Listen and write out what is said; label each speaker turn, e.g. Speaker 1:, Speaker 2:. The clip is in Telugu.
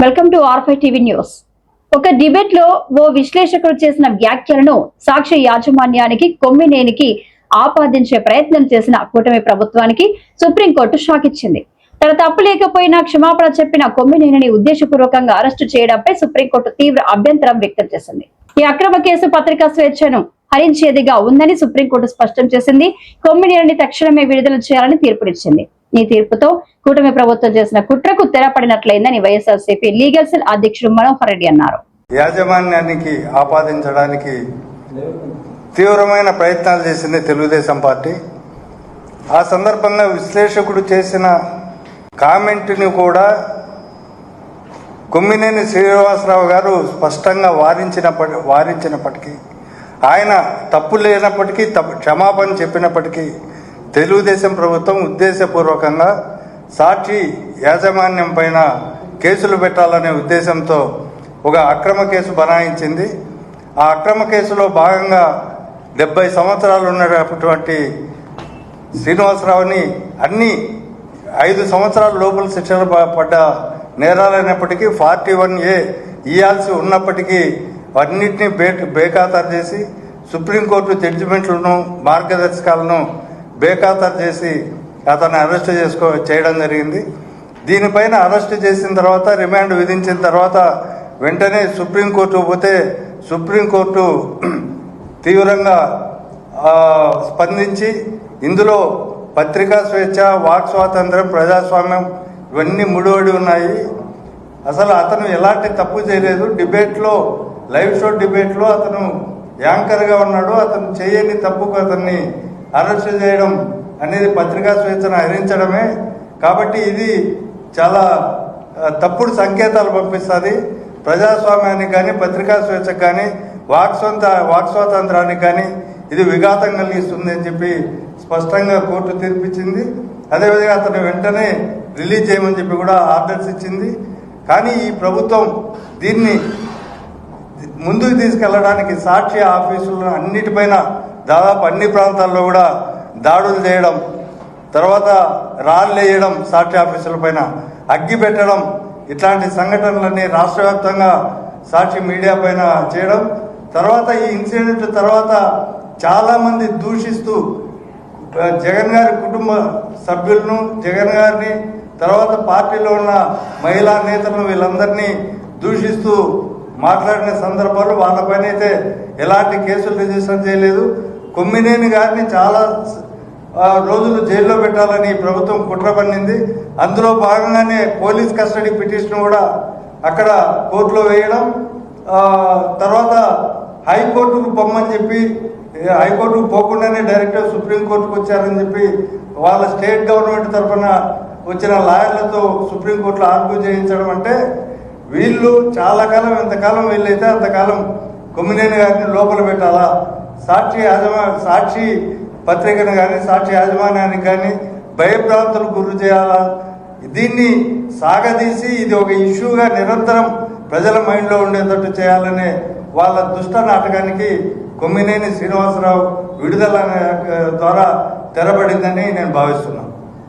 Speaker 1: వెల్కమ్ టు ఆర్ఫై టీవీ న్యూస్. ఒక డిబేట్లో ఓ విశ్లేషకుడు చేసిన వ్యాఖ్యలను సాక్షి యాజమాన్యానికి కొమ్మినేనికి ఆపాదించే ప్రయత్నం చేసిన కూటమి ప్రభుత్వానికి సుప్రీంకోర్టు షాక్ ఇచ్చింది. తన తప్పు లేకపోయినా క్షమాపణ చెప్పిన కొమ్మినేనిని ఉద్దేశపూర్వకంగా అరెస్టు చేయడంపై సుప్రీంకోర్టు తీవ్ర అభ్యంతరం వ్యక్తం చేసింది. ఈ అక్రమ కేసు పత్రికా స్వేచ్ఛను హరించేదిగా ఉందని సుప్రీంకోర్టు స్పష్టం చేసింది. కొమ్మినేనిని తక్షణమే విడుదల చేయాలని తీర్పునిచ్చింది. ఈ తీర్పుతో కూటమి ప్రభుత్వం చేసిన కుట్రకు తెరపడినట్లయిందని వైఎస్ఆర్సీపీ లీగల్ సెల్ అధ్యక్షుడు మనోహర్ రెడ్డి అన్నారు.
Speaker 2: యాజమాన్యానికి ఆపాదించడానికి తీవ్రమైన ప్రయత్నాలు చేసింది తెలుగుదేశం పార్టీ. ఆ సందర్భంగా విశ్లేషకుడు చేసిన కామెంట్ని కూడా కొమ్మినేని శ్రీనివాసరావు గారు స్పష్టంగా వారించినప్పటి వారించినప్పటికీ ఆయన తప్పు లేనప్పటికీ తప్పు క్షమాపణ చెప్పినప్పటికీ తెలుగుదేశం ప్రభుత్వం ఉద్దేశపూర్వకంగా సాక్షి యాజమాన్యం పైన కేసులు పెట్టాలనే ఉద్దేశంతో ఒక అక్రమ కేసు బనాయించింది. ఆ అక్రమ కేసులో భాగంగా డెబ్బై సంవత్సరాలు ఉన్నటువంటి శ్రీనివాసరావుని అన్ని ఐదు సంవత్సరాల లోపల శిక్షలు పడ్డ నేరాలైనప్పటికీ ఫార్టీ వన్ ఏ ఇవ్వాల్సి ఉన్నప్పటికీ అన్నింటినీ బే బేఖాతరు చేసి సుప్రీంకోర్టు జడ్జిమెంట్లను మార్గదర్శకాలను బేఖాతరు చేసి అతన్ని అరెస్ట్ చేసుకో చేయడం జరిగింది. దీనిపైన అరెస్ట్ చేసిన తర్వాత రిమాండ్ విధించిన తర్వాత వెంటనే సుప్రీంకోర్టు పోతే సుప్రీంకోర్టు తీవ్రంగా స్పందించి ఇందులో పత్రికా స్వేచ్ఛ వాక్ స్వాతంత్రం ప్రజాస్వామ్యం ఇవన్నీ ముడివడి ఉన్నాయి. అసలు అతను ఎలాంటి తప్పు చేయలేదు. డిబేట్లో లైవ్ షో డిబేట్లో అతను యాంకర్గా ఉన్నాడు. అతను చేయని తప్పుకు అతన్ని అరెస్ట్ చేయడం అనేది పత్రికా స్వేచ్ఛను హరించడమే. కాబట్టి ఇది చాలా తప్పుడు సంకేతాలు పంపిస్తుంది. ప్రజాస్వామ్యానికి కానీ పత్రికా స్వేచ్ఛకు కానీ వాక్ స్వంత వాక్ స్వాతంత్రానికి కానీ ఇది విఘాతం కలిగిస్తుంది అని చెప్పి స్పష్టంగా కోర్టు తీర్పిచ్చింది. అదేవిధంగా అతను వెంటనే రిలీజ్ చేయమని చెప్పి కూడా ఆర్డర్స్ ఇచ్చింది. కానీ ఈ ప్రభుత్వం దీన్ని ముందుకు తీసుకెళ్ళడానికి సాక్షి ఆఫీసులు అన్నిటిపైన దాదాపు అన్ని ప్రాంతాల్లో కూడా దాడులు చేయడం తర్వాత రాళ్ళు వేయడం సాక్షి ఆఫీసుల పైన అగ్గి పెట్టడం ఇట్లాంటి సంఘటనలన్నీ రాష్ట్ర వ్యాప్తంగా సాక్షి మీడియా పైన చేయడం తర్వాత ఈ ఇన్సిడెంట్ తర్వాత చాలామంది దూషిస్తూ జగన్ గారి కుటుంబ సభ్యులను జగన్ గారిని తర్వాత పార్టీలో ఉన్న మహిళా నేతలను వీళ్ళందరినీ దూషిస్తూ మాట్లాడిన సందర్భాలు వాళ్ళపైన అయితే ఎలాంటి కేసులు రిజిస్టర్ చేయలేదు. కొమ్మినేని గారిని చాలా రోజులు జైల్లో పెట్టాలని ప్రభుత్వం కుట్ర పన్నింది. అందులో భాగంగానే పోలీస్ కస్టడీ పిటిషన్ కూడా అక్కడ కోర్టులో వేయడం. తర్వాత హైకోర్టుకు పొమ్మని చెప్పి హైకోర్టుకు పోకుండానే డైరెక్ట్గా సుప్రీంకోర్టుకు వచ్చారని చెప్పి వాళ్ళ స్టేట్ గవర్నమెంట్ తరఫున వచ్చిన లాయర్లతో సుప్రీంకోర్టులో ఆర్గ్యూ చేయించడం అంటే వీళ్ళు చాలా కాలం ఎంతకాలం వీళ్ళైతే అంతకాలం కొమ్మినేని గారిని లోపల పెట్టాలా? సాక్షి యాజమా సాక్షి పత్రికను కానీ సాక్షి యాజమాన్యానికి కానీ భయప్రాంతులు గురి చేయాలా? దీన్ని సాగదీసి ఇది ఒక ఇష్యూగా నిరంతరం ప్రజల మైండ్లో ఉండేటట్టు చేయాలనే వాళ్ళ దుష్ట నాటకానికి కొమ్మినేని శ్రీనివాసరావు విడుదల ద్వారా తెరబడిందని నేను భావిస్తున్నాను